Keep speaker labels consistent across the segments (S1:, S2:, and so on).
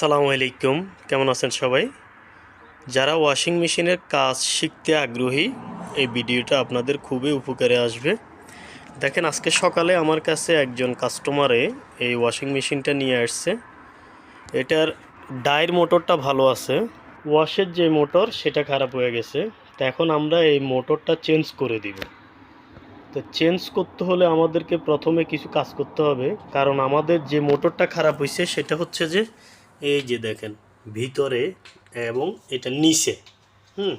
S1: সালামু আলাইকুম। কেমন আছেন সবাই? যারা ওয়াশিং মেশিনের কাজ শিখতে আগ্রহী, এই ভিডিওটা আপনাদের খুবই উপকারে আসবে। দেখেন, আজকে সকালে আমার কাছে একজন কাস্টমারে এই ওয়াশিং মেশিনটা নিয়ে আসছে। এটার ডায়ের মোটরটা ভালো আছে। ওয়াশের যে মোটর, সেটা খারাপ হয়ে গেছে। তো এখন আমরা এই মোটরটা চেঞ্জ করে দিব। তো চেঞ্জ করতে হলে আমাদেরকে প্রথমে কিছু কাজ করতে হবে। কারণ আমাদের যে মোটরটা খারাপ হয়েছে সেটা হচ্ছে যে এই যে দেখেন, ভিতরে এবং এটা নিচে, হুম?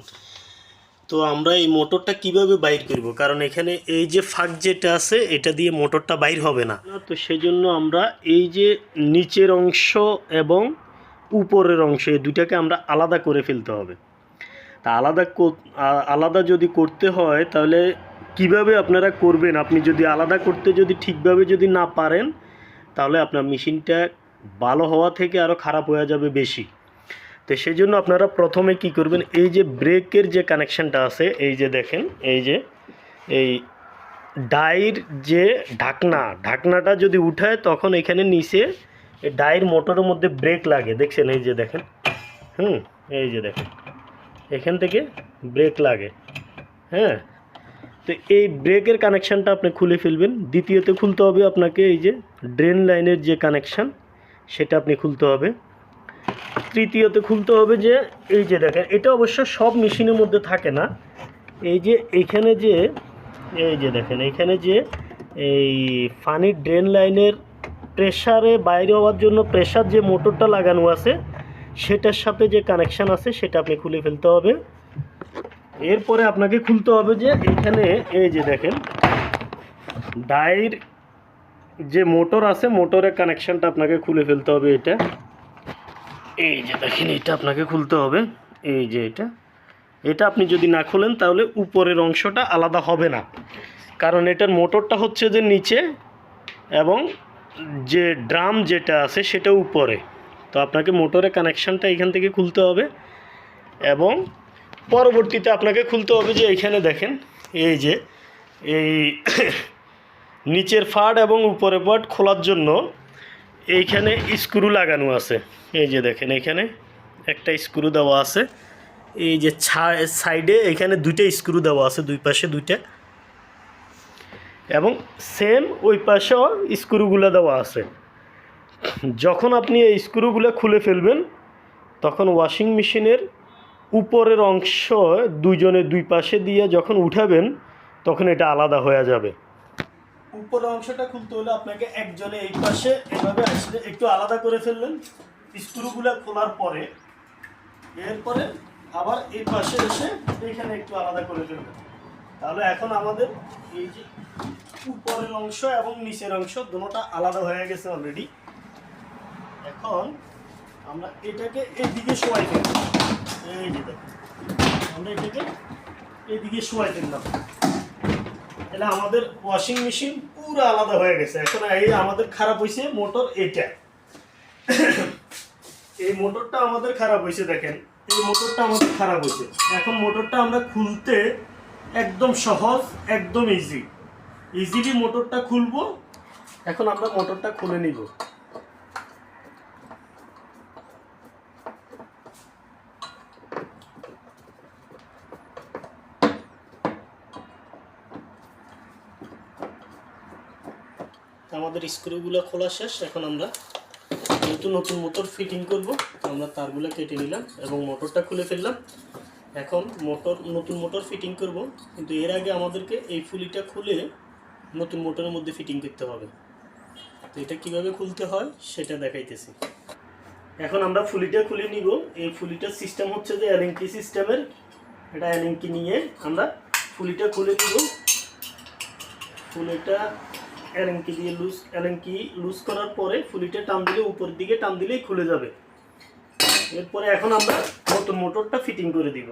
S1: তো আমরা এই মোটরটা কীভাবে বাইর করব? কারণ এখানে এই যে ফাঁক যেটা আছে, এটা দিয়ে মোটরটা বাইর হবে না। তো সেজন্য আমরা এই যে নিচের অংশ এবং উপরের অংশ, এই দুটাকে আমরা আলাদা করে ফেলতে হবে। তা আলাদা আলাদা যদি করতে হয়, তাহলে কীভাবে আপনারা করবেন? আপনি যদি আলাদা করতে যদি ঠিকভাবে যদি না পারেন, তাহলে আপনার মেশিনটা ভালো হওয়া থেকে আরও খারাপ হয়ে যাবে বেশি। তো সেই জন্য আপনারা প্রথমে কি করবেন, এই যে ব্রেকের যে কানেকশানটা আছে, এই যে দেখেন, এই যে, এই ডাইর যে ঢাকনা, ঢাকনাটা যদি উঠায় তখন এখানে নিচে ডাইর মোটরের মধ্যে ব্রেক লাগে। দেখছেন, এই যে দেখেন, হুম, এই যে দেখেন, এখান থেকে ব্রেক লাগে হ্যাঁ। তো এই ব্রেকের কানেকশানটা আপনি খুলে ফেলবেন। দ্বিতীয়তে খুলতে হবে আপনাকে এই যে ড্রেন লাইনের যে কানেকশান সেটা আপনি খুলতে হবে। তৃতীয়তে খুলতে হবে যে, এই যে দেখেন, এটা অবশ্য সব মেশিনের মধ্যে থাকে না। এই যে এইখানে যে, এই যে দেখেন এইখানে যে, এই ফানি ড্রেন লাইনের প্রেসারে বাইরে হওয়ার জন্য প্রেশার যে মোটরটা লাগানো আছে, সেটার সাথে যে কানেকশান আছে, সেটা আপনি খুলে ফেলতে হবে। এরপরে আপনাকে খুলতে হবে যে, এখানে এই যে দেখেন, ডাইর যে মোটর আছে, মোটরের কানেকশানটা আপনাকে খুলে ফেলতে হবে এটা। এই যে দেখেন, এটা আপনাকে খুলতে হবে। এই যে এটা। এটা আপনি যদি না খোলেন, তাহলে উপরের অংশটা আলাদা হবে না। কারণ এটার মোটরটা হচ্ছে যে নিচে, এবং যে ড্রাম যেটা আছে, সেটা উপরে। তো আপনাকে মোটরের কানেকশানটা এখান থেকে খুলতে হবে, এবং পরবর্তীতে আপনাকে খুলতে হবে যে এইখানে দেখেন, এই যে, এই নিচের ফাট এবং উপরের পাট খোলার জন্য এইখানে স্ক্রু লাগানো আছে। এই যে দেখেন এখানে একটা স্ক্রু দেওয়া আছে। এই যে সাইডে এখানে দুইটা স্ক্রু দেওয়া আছে, দুই পাশে দুইটা। এবং সেম ওই পাশেও স্ক্রুগুলো দেওয়া আছে। যখন আপনি এই স্ক্রুগুলো খুলে ফেলবেন, তখন ওয়াশিং মেশিনের উপরের অংশ দুইজনে দুই পাশে দিয়ে যখন উঠাবেন, তখন এটা আলাদা হয়ে যাবে। উপরের অংশটা খুলতে হলে আপনাকে একজনে এই পাশে এভাবে আসলে একটু আলাদা করে ফেললেন স্ক্রুগুলো খোলার পরে। এরপরে আবার এই পাশে এসে এখানে একটু আলাদা করে ফেলবেন। তাহলে এখন আমাদের এই যে উপরের অংশ এবং নিচের অংশ দুটোটা আলাদা হয়ে গেছে অলরেডি এখন আমরা এটাকে এদিকে শোয়াই দেব। এই যে আমরা এটাকে এদিকে শোয়াই দিলাম। তাহলে আমাদের ওয়াশিং মেশিন পুরো আলাদা হয়ে গেছে। এখন এই আমাদের খারাপ হয়েছে মোটর এটা এই মোটরটা আমাদের খারাপ হয়েছে দেখেন। এই মোটরটা আমাদের খারাপ হয়েছে এখন মোটরটা আমরা খুলতে একদম সহজ, একদম ইজি ইজিলি মোটরটা খুলবো, এখন আমরা মোটরটা খুলে নিব। আমাদের স্ক্রুগুলো খোলা শেষ, এখন আমরা নতুন নতুন মোটর ফিটিং করব আমরা তারগুলো কেটে নিলাম এবং মোটরটা খুলে ফেললাম। এখন মোটর নতুন মোটর ফিটিং করব, কিন্তু এর আগে আমাদেরকে এই ফুলিটা খুলে নতুন মোটরের মধ্যে ফিটিং করতে হবে। তো এটা কীভাবে খুলতে হয় সেটা দেখাইতেছি। এখন আমরা ফুলিটা খুলে নিব। এই ফুলিটার সিস্টেম হচ্ছে যে অ্যালেঙ্কি সিস্টেমের এটা অ্যালেঙ্কি নিয়ে আমরা ফুলিটা খুলে নিব। ফুলিটা অ্যালেঙ্কি দিয়ে লুজ অ্যালেঙ্কি লুজ করার পরে ফুলিটা টান দিলে উপরের দিকে টান দিলেই খুলে যাবে। এরপরে এখন আমরা নতুন মোটরটা ফিটিং করে দিব।